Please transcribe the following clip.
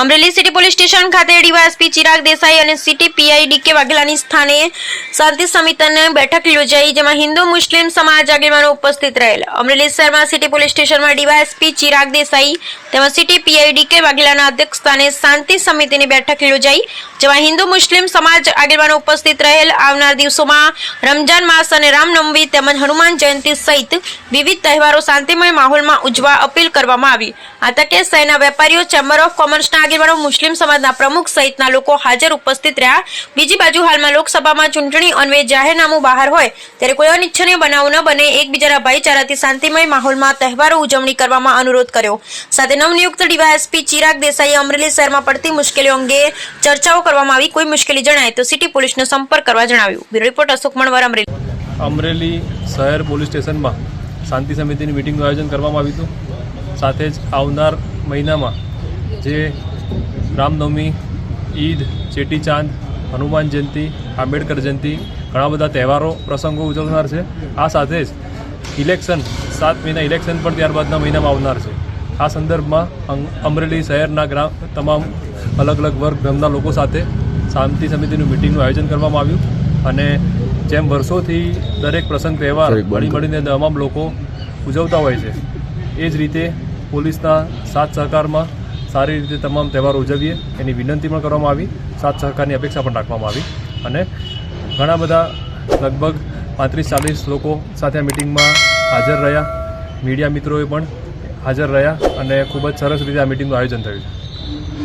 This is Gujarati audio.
અમરેલી સિટી પોલીસ સ્ટેશન ખાતે ડીવાયએસપી ચિરાગ દેસાઈ અને સિટી પીઆઈ ડીકે વાઘેલાની સ્થાને શાંતિ સમિતિની બેઠક યોજાઈ, જેમાં હિન્દુ મુસ્લિમ સમાજ આગેવાનો ઉપસ્થિત રહેલ. અમરેલી શહેરમાં સિટી પોલીસ સ્ટેશનમાં ડીવાયએસપી ચિરાગ દેસાઈ તેમજ સિટી પીઆઈ ડીકે વાઘેલાના અધ્યક્ષસ્થાને શાંતિ સમિતિની બેઠક યોજાઈ, જેમાં હિન્દુ મુસ્લિમ સમાજ આગેવાનો ઉપસ્થિત રહેલ. આવનાર દિવસોમાં રમજાન માસ અને રામનવમી તેમજ હનુમાન જયંતિ સહિત વિવિધ તહેવારો શાંતિમય માહોલમાં ઉજવા અપીલ કરવામાં આવી. આ તકે શહેરના વેપારીઓ, ચેમ્બર ઓફ કોમર્સના આગેવાનો મુસ્લિમ સમાજના પ્રમુખ સહિતના લોકો હાજર ઉપસ્થિત રહ્યા. બીજી બાજુ હાલમાં લોકસભામાં ચૂંટણી અન્વયે જાહેરનામું બહાર હોય, ત્યારે કોઈ અનિચ્છનીય બનાવ ન બને, એકબીજાના ભાઈચારાથી શાંતિમય માહોલમાં તહેવારો ઉજવણી કરવામાં અનુરોધ કર્યો. સાથે નવનિયુક્ત ડીવાયએસપી ચિરાગ દેસાઈએ અમરેલી શહેરમાં પડતી મુશ્કેલીઓ અંગે ચર્ચાઓ કરવામાં આવી. કોઈ મુશ્કેલી જણાય તો સિટી પોલીસનો સંપર્ક કરવા જણાવ્યું. Bureau report Ashok Manvar, Amreli. Amreli શહેર પોલીસ સ્ટેશનમાં શાંતિ સમિતિની મિટિંગનું આયોજન કરવામાં આવ્યું હતું. સાથે જ આવનાર મહિનામાં જે રામનવમી ઈદ ચેટીચાંદ હનુમાન જયંતિ આંબેડકર જયંતિ ઘણા બધા તહેવારો પ્રસંગો ઉજવનાર છે. આ સાથે જ ઇલેક્શન સાત મહિના ઇલેક્શન પણ ત્યારબાદના મહિનામાં આવનાર છે. આ સંદર્ભમાં અમરેલી શહેરના ગ્રામ તમામ અલગ અલગ વર્ગ ધર્મના લોકો સાથે શાંતિ સમિતિનું મિટિંગનું આયોજન કરવામાં આવ્યું અને જેમ વર્ષોથી દરેક પ્રસંગ તહેવાર મળી મળીને તમામ લોકો ઉજવતા હોય છે એ જ રીતે પોલીસના સાથ સહકારમાં સારી રીતે તમામ તહેવારો ઉજવીએ, એની વિનંતી પણ કરવામાં આવી. સાથ સહકારની અપેક્ષા પણ રાખવામાં આવી. અને ઘણા બધા લગભગ પાંત્રીસ, ચાલીસ લોકો સાથે આ મિટિંગમાં હાજર રહ્યા. મીડિયા મિત્રોએ પણ હાજર રહ્યા અને ખૂબ જ સરસ રીતે આ મિટિંગનું આયોજન થયું છે.